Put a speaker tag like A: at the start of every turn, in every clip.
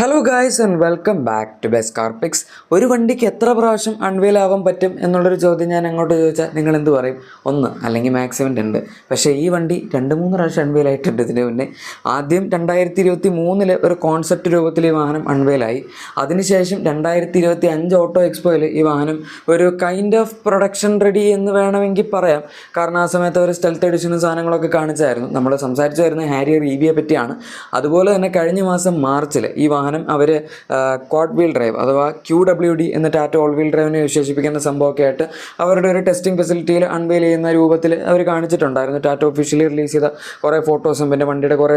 A: Hello guys and welcome back to best Carpix ഒരു വണ്ടിക്ക് എത്ര പ്രാവശ്യം അൺവീൽ ആവാൻ പറ്റും എന്നുള്ളൊരു ചോദ്യം ഞാൻ അങ്ങോട്ട് ചോദിച്ചാൽ നിങ്ങൾ എന്ത് പറയും? ഒന്ന് അല്ലെങ്കിൽ മാക്സിമം രണ്ട്. പക്ഷേ ഈ വണ്ടി രണ്ട് മൂന്ന് പ്രാവശ്യം അൺവീൽ ആയിട്ടുണ്ട് ഇതിന് മുന്നേ. ആദ്യം രണ്ടായിരത്തി ഇരുപത്തി മൂന്നിൽ ഒരു കോൺസെപ്റ്റ് രൂപത്തിൽ ഈ വാഹനം അൺവീലായി അതിനുശേഷം രണ്ടായിരത്തി ഇരുപത്തി അഞ്ച് ഓട്ടോ എക്സ്പോയിൽ ഈ വാഹനം ഒരു കൈൻഡ് ഓഫ് പ്രൊഡക്ഷൻ റെഡി എന്ന് വേണമെങ്കിൽ പറയാം. കാരണം ആ സമയത്ത് ഒരു സ്റ്റെൽത്ത് എഡിഷനും സാധനങ്ങളൊക്കെ കാണിച്ചായിരുന്നു. നമ്മൾ സംസാരിച്ചു വരുന്ന ഹാരിയർ ഇ ബിയെ പറ്റിയാണ്. അതുപോലെ തന്നെ കഴിഞ്ഞ മാസം മാർച്ചിൽ ഈ വാഹനം അവർ ക്വാഡ് വീൽ ഡ്രൈവ് അഥവാ ക്യൂ ഡബ്ല്യു ഡി എന്ന ടാറ്റ ഓൾ വീൽ ഡ്രൈവിനെ വിശേഷിപ്പിക്കുന്ന സംഭവമൊക്കെ ആയിട്ട് അവരുടെ ഒരു ടെസ്റ്റിംഗ് ഫെസിലിറ്റിയിൽ അൺവെയിൽ ചെയ്യുന്ന രൂപത്തിൽ അവർ കാണിച്ചിട്ടുണ്ടായിരുന്നു. ടാറ്റ ഒഫീഷ്യലി റിലീസ് ചെയ്ത കുറേ ഫോട്ടോസും പിന്നെ വണ്ടിയുടെ കുറേ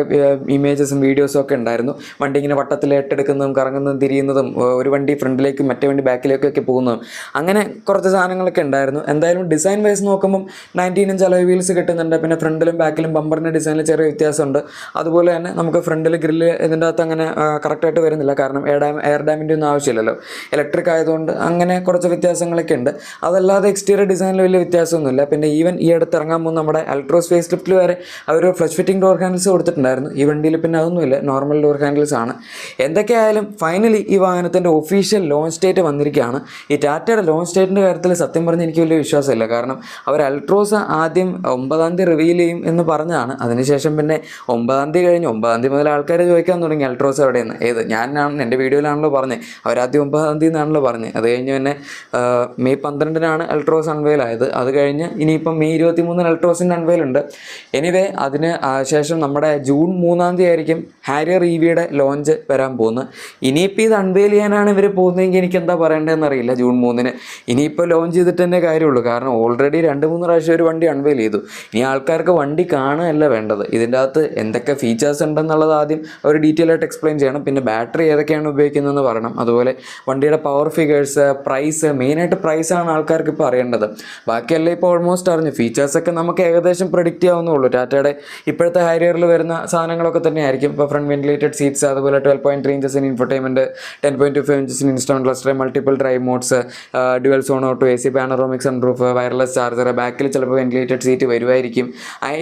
A: ഇമേജസും വീഡിയോസും ഒക്കെ ഉണ്ടായിരുന്നു. വണ്ടി ഇങ്ങനെ വട്ടത്തിൽ ഏറ്റെടുക്കുന്നതും കറങ്ങുന്നതും തിരിയുന്നതും ഒരു വണ്ടി ഫ്രണ്ടിലേക്കും മറ്റേ വണ്ടി ബാക്കിലേക്കും ഒക്കെ പോകുന്നതും അങ്ങനെ കുറച്ച് സാധനങ്ങളൊക്കെ ഉണ്ടായിരുന്നു. എന്തായാലും ഡിസൈൻ വൈസ് നോക്കുമ്പം നയന്റീൻ ഇഞ്ച് അലോയ് വീൽസ് കിട്ടുന്നുണ്ട്. പിന്നെ ഫ്രണ്ടിലും ബാക്കിലും ബമ്പറിന്റെ ഡിസൈനിൽ ചെറിയ വ്യത്യാസമുണ്ട്. അതുപോലെ തന്നെ നമുക്ക് ഫ്രണ്ടിൽ ഗ്രില്ല് ഇതിന്റെ അകത്ത് അങ്ങനെ കറക്റ്റായിട്ട് വരുന്നില്ല. കാരണം എയർ ഡാം എയർ ഡാമിന്റെ ഒന്നും ആവശ്യമില്ലല്ലോ. ഇലക്ട്രിക് ആയതുകൊണ്ട് അങ്ങനെ കുറച്ച് വ്യത്യാസങ്ങളൊക്കെ ഉണ്ട്. അതല്ലാതെ എക്സ്റ്റീരിയർ ഡിസൈനിൽ വലിയ വ്യത്യാസമൊന്നുമില്ല. പിന്നെ ഈവൻ ഈ അടുത്ത് ഇറങ്ങാൻ പോകുന്ന നമ്മുടെ അൾട്രോസ് ഫേസ് ലിഫ്റ്റിൽ വരെ അവർ ഫ്ലഷ് ഫിറ്റിംഗ് ഡോർ ഹാൻഡിൽസ് കൊടുത്തിട്ടുണ്ടായിരുന്നു. ഈ വണ്ടിയിൽ പിന്നെ അതൊന്നുമില്ല. നോർമൽ ഡോർ ഹാൻഡിൽസ് ആണ്. എന്തൊക്കെയായാലും ഫൈനലി ഈ വാഹനത്തിന്റെ ഒഫീഷ്യൽ ലോഞ്ച് ഡേറ്റ് വന്നിരിക്കുകയാണ്. ഈ ടാറ്റയുടെ ലോഞ്ച് ഡേറ്റിന്റെ കാര്യത്തിൽ സത്യം പറഞ്ഞ് എനിക്ക് വലിയ വിശ്വാസമില്ല. കാരണം അവർ അൾട്രോസ് ആദ്യം ഒമ്പതാം തീയതി റിവീൽ ചെയ്യും എന്ന് പറഞ്ഞതാണ്. അതിനുശേഷം പിന്നെ ഒമ്പതാം തീയതി കഴിഞ്ഞ് ഒമ്പതാം തീയതി മുതൽ ആൾക്കാർ ചോദിക്കാൻ തുടങ്ങി അൾട്രോസ് എവിടെയെന്ന്. ഏത്? ഞാനാണ് എന്റെ വീഡിയോയിലാണല്ലോ പറഞ്ഞത്. അവരാദ്യം ഒമ്പതാം തീയതി എന്നാണല്ലോ പറഞ്ഞത്. അത് കഴിഞ്ഞ് പിന്നെ ആ, മെയ് പന്ത്രണ്ടിനാണ് അൾട്രോസ് അൺവെയിൽ ആയത് അത് കഴിഞ്ഞ് ഇനിയിപ്പം മെയ് ഇരുപത്തി മൂന്നിന് അൾട്രോസിന്റെ അൺവെയിൽ ഉണ്ട് എനിവേ അതിന് ശേഷം നമ്മുടെ ജൂൺ മൂന്നാം തീയതി ആയിരിക്കും ഹാരിയർ ഇ വിയുടെ ലോഞ്ച് വരാൻ പോകുന്നത്. ഇനിയിപ്പോൾ ഇത് അൺവെയിൽ ചെയ്യാനാണ് ഇവർ പോകുന്നതെങ്കിൽ എനിക്ക് എന്താ പറയേണ്ടതെന്ന് അറിയില്ല ജൂൺ മൂന്നിന്. ഇനിയിപ്പോൾ ലോഞ്ച് ചെയ്തിട്ട് തന്നെ കാര്യമുള്ളൂ. കാരണം ഓൾറെഡി രണ്ട് മൂന്ന് പ്രാവശ്യം ഒരു വണ്ടി അൺവെയിൽ ചെയ്തു. ഇനി ആൾക്കാർക്ക് വണ്ടി കാണുകയല്ല വേണ്ടത്. ഇതിന്റെ അകത്ത് എന്തൊക്കെ ഫീച്ചേഴ്സ് ഉണ്ടെന്നുള്ളത് ആദ്യം അവർ ഡീറ്റെയിൽ ആയിട്ട് എക്സ്പ്ലെയിൻ ചെയ്യണം. പിന്നെ ഏതൊക്കെയാണ് ഉപയോഗിക്കുന്നതെന്ന് പറയണം. അതുപോലെ വണ്ടിയുടെ പവർ ഫിഗേഴ്സ് പ്രൈസ് മെയിനായിട്ട് പ്രൈസാണ് ആൾക്കാർക്ക് ഇപ്പോൾ അറിയേണ്ടത്. ബാക്കിയെല്ലാം ഇപ്പോൾ ഓൾമോസ്റ്റ് അറിഞ്ഞു. ഫീച്ചേഴ്സൊക്കെ നമുക്ക് ഏകദേശം പ്രഡിക്റ്റ് ആവുന്നുള്ളൂ ടാറ്റയുടെ ഇപ്പോഴത്തെ ഹാരിയറിൽ വരുന്ന സാധനങ്ങളൊക്കെ തന്നെയായിരിക്കും. ഇപ്പോൾ ഫ്രണ്ട് വെന്റിലേറ്റഡ് സീറ്റ്സ് അതുപോലെ twelve point three ഇഞ്ചസിന് infotainment ten point two five ഇഞ്ചസിന് instrument cluster multiple drive modes dual zone auto A C panoramic sunroof wireless charger ബാക്കിൽ ചിലപ്പോൾ വെന്റിലേറ്റഡ് സീറ്റ് വരുമായിരിക്കും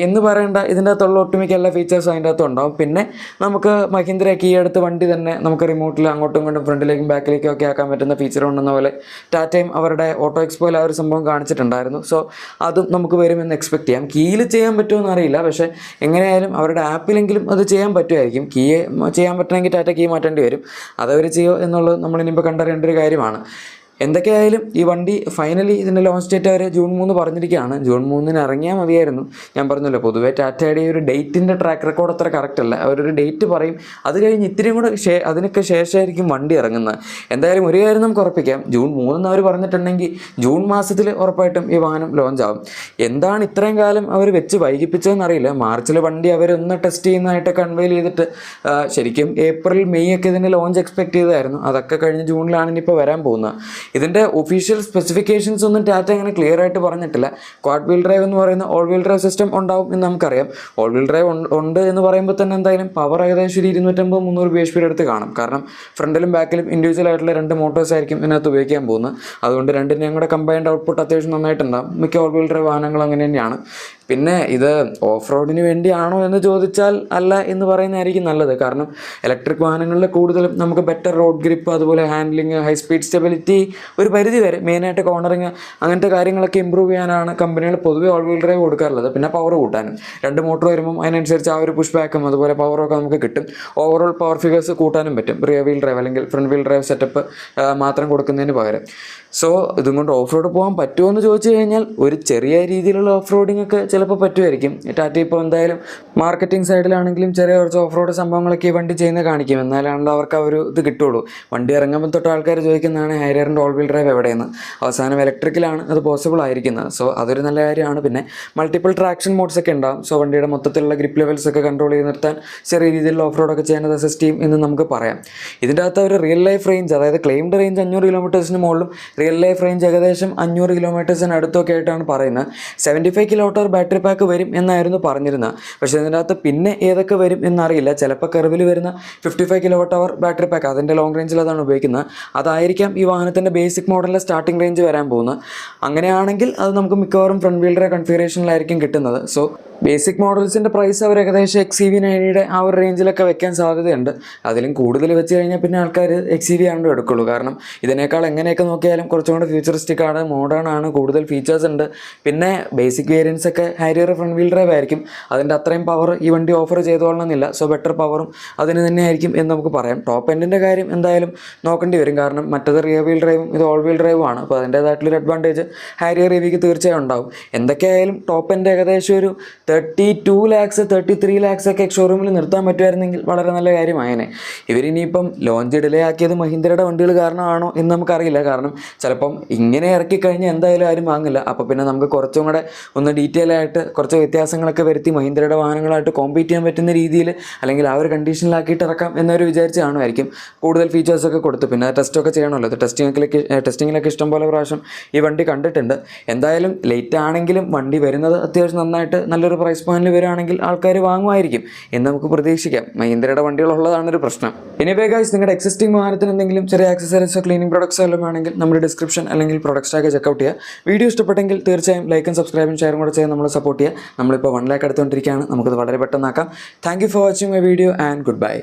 A: എന്ന് പറയേണ്ട ഇതിന്റെ അകത്തുള്ള ഒട്ടുമിക്ക എല്ലാ ഫീച്ചേഴ്സും അതിന്റെ അകത്തുണ്ടാവും പിന്നെ നമുക്ക് മഹീന്ദ്രയ്ക്ക് ഈ അടുത്ത് വണ്ടി തന്നെ നമുക്ക് റിമോട്ടിൽ അങ്ങോട്ടും ഇങ്ങോട്ടും ഫ്രണ്ടിലേക്കും ബാക്കിലേക്കും ഒക്കെ ആക്കാൻ പറ്റുന്ന ഫീച്ചർ ഉണ്ടെന്ന പോലെ ടാറ്റയും അവരുടെ ഓട്ടോ എക്സ്പോയിൽ ആ ഒരു സംഭവം കാണിച്ചിട്ടുണ്ടായിരുന്നു. സോ അതും നമുക്ക് വരുമെന്ന് എക്സ്പെക്ട് ചെയ്യാം. കീയിൽ ചെയ്യാൻ പറ്റുമെന്ന് അറിയില്ല. പക്ഷേ എങ്ങനെയായാലും അവരുടെ ആപ്പിലെങ്കിലും അത് ചെയ്യാൻ പറ്റുമായിരിക്കും. കീ ചെയ്യാൻ പറ്റണമെങ്കിൽ ടാറ്റ കീ മാറ്റേണ്ടി വരും. അതവർ ചെയ്യോ എന്നുള്ളത് നമ്മളിനിപ്പോൾ കണ്ടറിയേണ്ട ഒരു കാര്യമാണ്. എന്തൊക്കെയായാലും ഈ വണ്ടി ഫൈനലി ഇതിന്റെ ലോഞ്ച് ഡേറ്റ് അവർ ജൂൺ മൂന്ന് പറഞ്ഞിരിക്കുകയാണ്. ജൂൺ മൂന്നിന് ഇറങ്ങിയാൽ മതിയായിരുന്നു. ഞാൻ പറഞ്ഞല്ലോ പൊതുവേ ടാറ്റയുടെ ഒരു ഡേറ്റിന്റെ ട്രാക്ക് റെക്കോർഡ് അത്ര കറക്റ്റ് അല്ല. അവരൊരു ഡേറ്റ് പറയും. അത് കഴിഞ്ഞ് ഇത്തിരിയും കൂടെ ശേ അതിനൊക്കെ ശേഷമായിരിക്കും വണ്ടി ഇറങ്ങുന്നത്. എന്തായാലും ഒരു കാര്യം നമുക്ക് ഉറപ്പിക്കാം. ജൂൺ മൂന്നെന്ന് അവർ പറഞ്ഞിട്ടുണ്ടെങ്കിൽ ജൂൺ മാസത്തിൽ ഉറപ്പായിട്ടും ഈ വാഹനം ലോഞ്ച് ആവും. എന്താണ് ഇത്രയും കാലം അവർ വെച്ച് വൈകിപ്പിച്ചതെന്ന് അറിയില്ല. മാർച്ചിൽ വണ്ടി അവരൊന്ന് ടെസ്റ്റ് ചെയ്യുന്നതായിട്ട് കൺവേൽ ചെയ്തിട്ട് ശരിക്കും ഏപ്രിൽ മെയ് ഒക്കെ ഇതിന്റെ ലോഞ്ച് എക്സ്പെക്ട് ചെയ്തായിരുന്നു അതൊക്കെ കഴിഞ്ഞ് ജൂണിലാണ് ഇനിയിപ്പോൾ വരാൻ പോകുന്നത്. ഇതിന്റെ ഒഫീഷ്യൽ സ്പെസിഫിക്കേഷൻസ് ഒന്നും ടാറ്റ അങ്ങനെ ക്ലിയർ ആയിട്ട് പറഞ്ഞിട്ടില്ല. ക്വാഡ് വീൽ ഡ്രൈവ് എന്ന് പറയുന്ന ഓൾ വീൽ ഡ്രൈവ് സിസ്റ്റം ഉണ്ടാവും എന്ന് നമുക്കറിയാം. ഓൾ വീൽ ഡ്രൈവ് ഉണ്ട് എന്ന് പറയുമ്പോൾ തന്നെ എന്തായാലും പവർ ഏകദേശം ഒരു ഇരുന്നൂറ്റമ്പത് മുന്നൂറ് ബി എച്ച് പിയുടെ അടുത്ത് കാണും. കാരണം ഫ്രണ്ടിലും ബാക്കിലും ഇൻഡിവിജ്വൽ ആയിട്ടുള്ള രണ്ട് മോട്ടോഴ്സ് ആയിരിക്കും ഇതിനകത്ത് ഉപയോഗിക്കാൻ പോകുന്നത്. അതുകൊണ്ട് രണ്ടിനെയും കൂടെ കമ്പൈൻഡ് ഔട്ട്പുട്ട് അത്യാവശ്യം നന്നായിട്ടുണ്ടാകും മിക്ക ഓൾ വീൽ ഡ്രൈവ് വാഹനങ്ങൾ അങ്ങനെ തന്നെയാണ്. പിന്നെ ഇത് ഓഫ് റോഡിന് വേണ്ടിയാണോ എന്ന് ചോദിച്ചാൽ അല്ല എന്ന് പറയുന്നതായിരിക്കും നല്ലത്. കാരണം ഇലക്ട്രിക് വാഹനങ്ങളിൽ കൂടുതലും നമുക്ക് ബെറ്റർ റോഡ് ഗ്രിപ്പ് അതുപോലെ ഹാൻഡ്ലിങ് ഹൈ സ്പീഡ് സ്റ്റെബിലിറ്റി ഒരു പരിധി വരെ മെയിനായിട്ട് കോർണറിങ് അങ്ങനത്തെ കാര്യങ്ങളൊക്കെ ഇമ്പ്രൂവ് ചെയ്യാനാണ് കമ്പനികൾ പൊതുവെ ഓൾ വീൽ ഡ്രൈവ് കൊടുക്കാറുള്ളത്. പിന്നെ പവർ കൂട്ടാനും. രണ്ട് മോട്ടോർ വരുമ്പം അതിനനുസരിച്ച് ആ ഒരു പുഷ് ബാക്കും അതുപോലെ പവറൊക്കെ നമുക്ക് കിട്ടും. ഓവറോൾ പവർ ഫിഗേഴ്സ് കൂട്ടാനും പറ്റും. റിയർ വീൽ ഡ്രൈവ് അല്ലെങ്കിൽ ഫ്രണ്ട് വീൽ ഡ്രൈവ് സെറ്റപ്പ് മാത്രം കൊടുക്കുന്നതിന് പകരം. സോ ഇതും കൊണ്ട് ഓഫ് റോഡ് പോകാൻ പറ്റുമോ എന്ന് ചോദിച്ചു കഴിഞ്ഞാൽ ഒരു ചെറിയ രീതിയിലുള്ള ഓഫ് റോഡിംഗ് ഒക്കെ ചിലപ്പോൾ പറ്റുമായിരിക്കും. ടാറ്റ ഇപ്പോൾ എന്തായാലും മാർക്കറ്റിംഗ് സൈഡിലാണെങ്കിലും ചെറിയ കുറച്ച് ഓഫ് റോഡ് സംഭവങ്ങളൊക്കെ ഈ വണ്ടി ചെയ്യുന്ന കാണിക്കും. എന്നാലാണല്ലോ അവർക്ക് ആ ഒരു ഇത് കിട്ടുള്ളൂ. വണ്ടി ഇറങ്ങുമ്പോൾ തൊട്ട് ആൾക്കാർ ചോദിക്കുന്നതാണ് ഹൈറിയറിന്റെ ഓൾ വീൽ ഡ്രൈവ് എവിടെയെന്ന്? അവസാനം ഇലക്ട്രിക്കലാണ് അത് പോസിബിൾ ആയിരിക്കുന്നത്. സോ അതൊരു നല്ല കാര്യമാണ്. പിന്നെ മൾട്ടിപ്പിൾ ട്രാക്ഷൻ മോഡ്സ് ഒക്കെ ഉണ്ടാകും സോ വണ്ടിയുടെ മൊത്തത്തിലുള്ള ഗ്രിപ്പ് ലെവൽസ് ഒക്കെ കൺട്രോൾ ചെയ്ത് നിർത്താൻ ചെറിയ രീതിയിലുള്ള ഓഫ് റോഡൊക്കെ ചെയ്യാൻ അസിസ്റ്റ് ചെയ്യും എന്ന് നമുക്ക് പറയാം. ഇതിന്റെ അകത്ത് ഒരു റിയൽ ലൈഫ് റേഞ്ച് അതായത് ക്ലെയിംഡ് റേഞ്ച് അഞ്ഞൂറ് കിലോമീറ്റേഴ്സിന് മുകളിലും റിയൽ ലൈഫ് റേഞ്ച് ഏകദേശം അഞ്ഞൂറ് കിലോമീറ്റേഴ്സിന് അടുത്തൊക്കെ ആയിട്ടാണ് പറയുന്നത്. Seventy five kilo hour battery pack വരും എന്നായിരുന്നു പറഞ്ഞിരുന്നത്. പക്ഷേ ഇതിനകത്ത് പിന്നെ ഏതൊക്കെ വരും എന്നറിയില്ല. ചിലപ്പോൾ കർവിൽ വരുന്ന fifty five kilo hour battery pack അതിന്റെ ലോങ് റേഞ്ചിൽ അതാണ് ഉപയോഗിക്കുന്നത്. അതായിരിക്കാം ഈ വാഹനത്തിന്റെ ബേസിക് മോഡലിലെ സ്റ്റാർട്ടിംഗ് റേഞ്ച് വരാൻ പോകുന്നത്. അങ്ങനെയാണെങ്കിൽ അത് നമുക്ക് മിക്കവാറും ഫ്രണ്ട് വീൽഡറെ കൺഫിഗറേഷനിലായിരിക്കും കിട്ടുന്നത്. സോ ബേസിക് മോഡൽസിന്റെ പ്രൈസ് അവർ ഏകദേശം എക്സ് സി വി നയനിയുടെ ആ ഒരു റേഞ്ചിലൊക്കെ വെക്കാൻ സാധ്യതയുണ്ട്. അതിലും കൂടുതൽ വെച്ച് കഴിഞ്ഞാൽ പിന്നെ ആൾക്കാർ എക്സ് സി വി ആണ്ട് എടുക്കുള്ളൂ. കാരണം ഇതിനേക്കാൾ എങ്ങനെയൊക്കെ നോക്കിയാലും കുറച്ചും കൂടെ ഫ്യൂച്ചറിസ്റ്റിക് ആണ് മോഡേൺ ആണ് കൂടുതൽ ഫീച്ചേഴ്സ് ഉണ്ട്. പിന്നെ ബേസിക് വേരിയൻസ് ഒക്കെ ഹാരിയർ ഫ്രണ്ട് വീൽ ഡ്രൈവ് ആയിരിക്കും. അതിന്റെ അത്രയും പവർ ഈ വണ്ടി ഓഫർ ചെയ്തോളണമെന്നില്ല സോ ബെറ്റർ പവറും അതിന് തന്നെ ആയിരിക്കും എന്ന് നമുക്ക് പറയാം. ടോപ്പ് എൻഡിന്റെ കാര്യം എന്തായാലും നോക്കേണ്ടി വരും. കാരണം മറ്റത് റിയർ വീൽ ഡ്രൈവും ഇത് ഓൾ വീൽ ഡ്രൈവും ആണ്. അപ്പോൾ അതിന്റേതായിട്ടുള്ളൊരു അഡ്വാന്റേജ് ഹാരിയർ റിവിക്ക് തീർച്ചയായും ഉണ്ടാവും. എന്തൊക്കെയായാലും ടോപ്പ് എൻഡ് ഏകദേശം ഒരു thirty two lakhs thirty three lakhs ഒക്കെ ഷോറൂമിൽ നിർത്താൻ പറ്റുമായിരുന്നെങ്കിൽ വളരെ നല്ല കാര്യമായേനെ. ഇവരിനിയിപ്പം ലോഞ്ച് ഡിലേ ആക്കിയത് മഹീന്ദ്രയുടെ വണ്ടികൾ കാരണമാണോ എന്ന് നമുക്കറിയില്ല. കാരണം ചിലപ്പം ഇങ്ങനെ ഇറക്കി കഴിഞ്ഞാൽ എന്തായാലും ആരും വാങ്ങില്ല. അപ്പോൾ പിന്നെ നമുക്ക് കുറച്ചും കൂടെ ഒന്ന് ഡീറ്റെയിൽ ആയിട്ട് കുറച്ച് വ്യത്യാസങ്ങളൊക്കെ വരുത്തി മഹീന്ദ്രയുടെ വാഹനങ്ങളായിട്ട് കോമ്പീറ്റ് ചെയ്യാൻ പറ്റുന്ന രീതിയിൽ അല്ലെങ്കിൽ ആ ഒരു കണ്ടീഷനിലാക്കിയിട്ട് ഇറക്കാം എന്നൊരു വിചാരിച്ച് കാണുമായിരിക്കും. കൂടുതൽ ഫീച്ചേഴ്സൊക്കെ കൊടുത്തു. പിന്നെ ടെസ്റ്റൊക്കെ ചെയ്യണമല്ലോ. അത് ടെസ്റ്റിങ്ങിലൊക്കെ ടെസ്റ്റിങ്ങിലൊക്കെ ഇഷ്ടംപോലെ പ്രാവശ്യം ഈ വണ്ടി കണ്ടിട്ടുണ്ട്. എന്തായാലും ലേറ്റ് ആണെങ്കിലും വണ്ടി വരുന്നത് അത്യാവശ്യം നന്നായിട്ട് നല്ലൊരു പ്രൈസ് പോയിന്റിൽ വരികയാണെങ്കിൽ ആൾക്കാർ വാങ്ങുമായിരിക്കും എന്ന് നമുക്ക് പ്രതീക്ഷിക്കാം. മഹീന്ദ്രയുടെ വണ്ടികളുള്ളതാണ് ഒരു പ്രശ്നം. ഇനി ഗൈസ് നിങ്ങളുടെ എക്സിസ്റ്റിംഗ് വാഹനത്തിന് എന്തെങ്കിലും ചെറിയ ആക്സസറീസോ ക്ലീനിങ് പ്രോഡക്ട്സോ എല്ലാം വേണമെങ്കിൽ നമ്മുടെ ഡിസ്ക്രിപ്ഷൻ അല്ലെങ്കിൽ പ്രൊഡക്ട്സ് ടാഗ് ചെക്കൗട്ട് ചെയ്യുക വീഡിയോ ഇഷ്ടപ്പെട്ടെങ്കിൽ തീർച്ചയായും ലൈക്കും സബ്സ്ക്രൈബും ഷെയറും കൂടെ ചെയ്ത് നമ്മൾ സപ്പോർട്ട് ചെയ്യുക. നമ്മളിപ്പോൾ വൺ ലാക്ക് എടുത്തുകൊണ്ടിരിക്കുകയാണ് നമുക്കത് വളരെ പെട്ടെന്നാക്കാം. Thank for watching my video and goodbye